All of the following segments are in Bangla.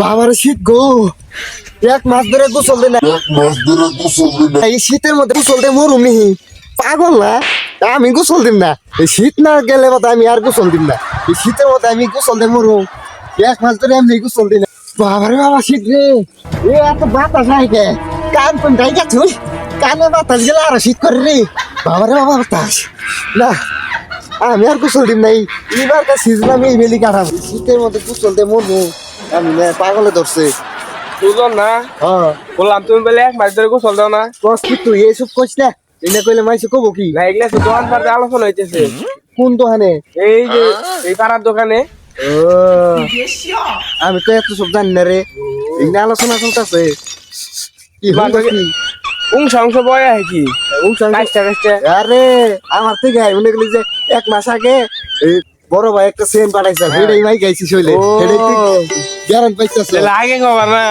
বাবার শীত গো। এক মাস ধরে গোসল দেয় না মাছ ধরে দিন এই শীতের মধ্যে গোসল দিয়ে মরুম নি। পাগল না? আমি গোসল দিম না। এই শীত না গেলে বাদে আমি আর গোসল দিম না। এই শীতের মধ্যে আমি গোসল দিয়ে মরুম। এক মাস ধরে আমি গোসল দিই না বাবারে বাবা শীত রে। এ এত বাতাস নাই কে? কান কোন গাই গেছুন কানে বাতাস গেলে আরও শীত করে রে। বাবারে বাবা বাতাস না আমি আর গোসল দিম নাই। এবার কা সিজন আমি এই বেলি কাটাবো। শীতের মধ্যে দিয়ে মরবো। আমি না পাগলে ধরছে। বুঝলাম না? হ্যাঁ। বললাম তুমি বলে এক মাস ধরে গোসল দাও না। কস কি তুই এইসব কইস না। এনে কইলে মাইছে কব কি? না এগুলা তো দোকান পাড়ে আলোচনা হইতেছে। কোন দোকানে? এই যে এই পাড়ার দোকানে। আমি তো এত সব জানি না রে। এখানে আলোচনা চলতেছে। কি? হলো কি বয় আছে কি? কাজটা কাজটা আরে আমার থেকে মনে করলি যে এক মাস আগে বড় ভাই একটা সেন পাঠাইছে। সেটাই মাই গাইছি শৈলে। গ্যারান্ট লাগে কবা না।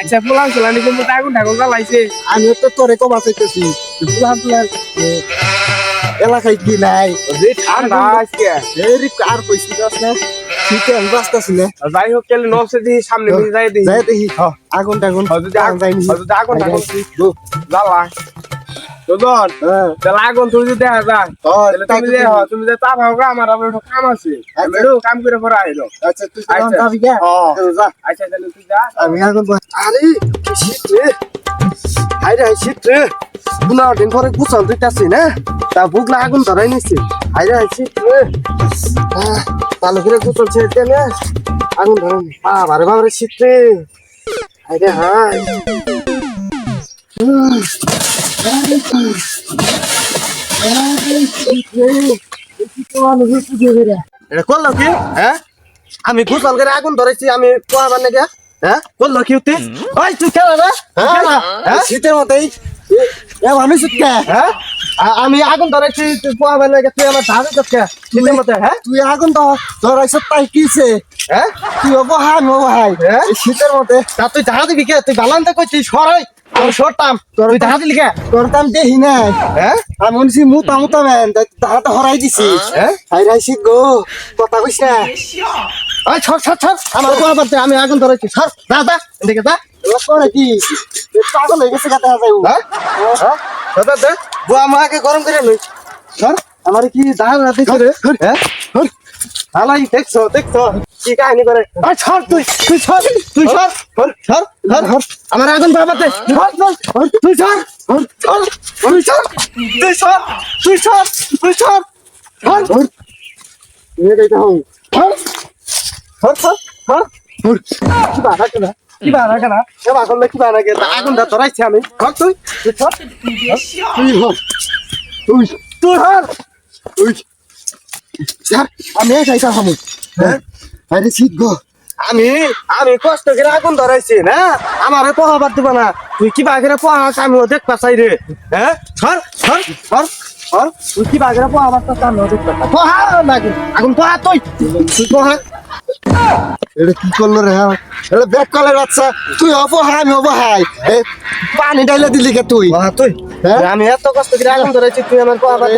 আচ্ছা ফুলাম ছিল নিজে আগুন ঠাকুর জ্বালাইছে। আমি তো তোরে কমা চাইতেছি। এলাকায় কি নাই? ঠান্ডা আজকে আর কইছি না? শীতে আমি বাঁচতেছি না। যাই হোক কেলে নবসে দিই সামনে মিলে যাই দিই যাই দেখি আগুন টাগুন হয়তো যে আগুন- যাইনি হয়তো যে আগুন টাগুন। জ্বালা। তোদন হ্যাঁ। তাহলে আগুন তুমি যদি দেখা যায় তাহলে তুমি যে তুমি যে ভাবো গা, আমার আবার একটু কাম আছে। একটু কাম করে পরে আইলো। আচ্ছা তুই আচ্ছা। যাবি কে। আচ্ছা তাহলে তুই যা। আমি আগুন আরে শীত রে। হাই রে শীত রে। পনেরো দিন পরে গুছাল দিতেছি না। তা বুকলা আগুন ধরাই নিছি। হাই রে হাই শীত রে আহ, ভালো করে গুছল ছেড়ে দে না? আগুন ধরাই নি। বাবারে বাবারে শীত। রে হাই। রে হাই শীত শীতে? এটা করল কি হ্যাঁ? আমি গোসল করে আগুন ধরেছি আমি পোয়াবার নাকি হ্যাঁ? করল কি উঠতে? ওই তুই খেলা না হ্যাঁ শীতের মতেই আমি সুটকে হ্যাঁ? আমি আগুন ধরেছি তুই পোয়াবার নাকি তুই আমার ধারে চটকে শীতের মতে হ্যাঁ তুই আগুন তো ধরাইছ তাই কিছে হ্যাঁ তুই অবহাই অবহাই হ্যাঁ শীতের মতে। তা তুই ধারা দিবি কে? তুই বালান্তে কইছিস সরাই আমি সরতাম তুই ধারা দিলি কে? তোর তাম দেহি নাই। হ্যাঁ আমি মনছি মুতা মুতা ম্যান ধারাটা হরাই দিছিস হ্যাঁ হাই রাই গো। কথা কইস না? আই ছড় ছড় ছড় আমার বাদ আমি আগুন ধরেছি ছড় দা দা এদিকে দা কি? পাগল হয়ে গেছে কথা যাই হ্যাঁ হ্যাঁ দাদা গো আমাকে গরম করে লই। সর আমার কি দাহাল রাতে করে হ্যাঁ? আলাই দেখছ দেখছ? কি কাহিনী করে? আর সর তুই তুই সর তুই সর। সর সর সর আমার আগুন বাবাতে সর সর তুই সর সর সর তুই সর। তুই সর তুই সর তুই সর। সর সর নিয়ে যাইতে হম সর সর সর সর বাবা কেনা কি বানা কেনা? এ বাকলে কি বানা কেনা? আগুন ধরাইছি আমি। হর তুই। তুই ধর তুই তুই স্যার আমি হামু হ্যাঁ আরে শীত গো। আমি আমি কষ্ট করে আগুন ধরাইছি না আমার পোহাবার দিব না। তুই কি বাগেরে পোহা আমি দেখবা চাই রে হ্যাঁ সর সর সর সর তুই কি বাগেরে পোহাবার তো আমি দেখবা পোহা আগুন পোহা তুই। তুই পোহা এটা কি করল রে হ্যাঁ? এটা ব্যাক কলের বাচ্চা তুই অপহাই আমি অপহাই এ, পানি ডাইলে দিলি কে তুই? তুই? আমি এত কষ্ট করে আগুন ধরেছি তুই আমার পোহাবার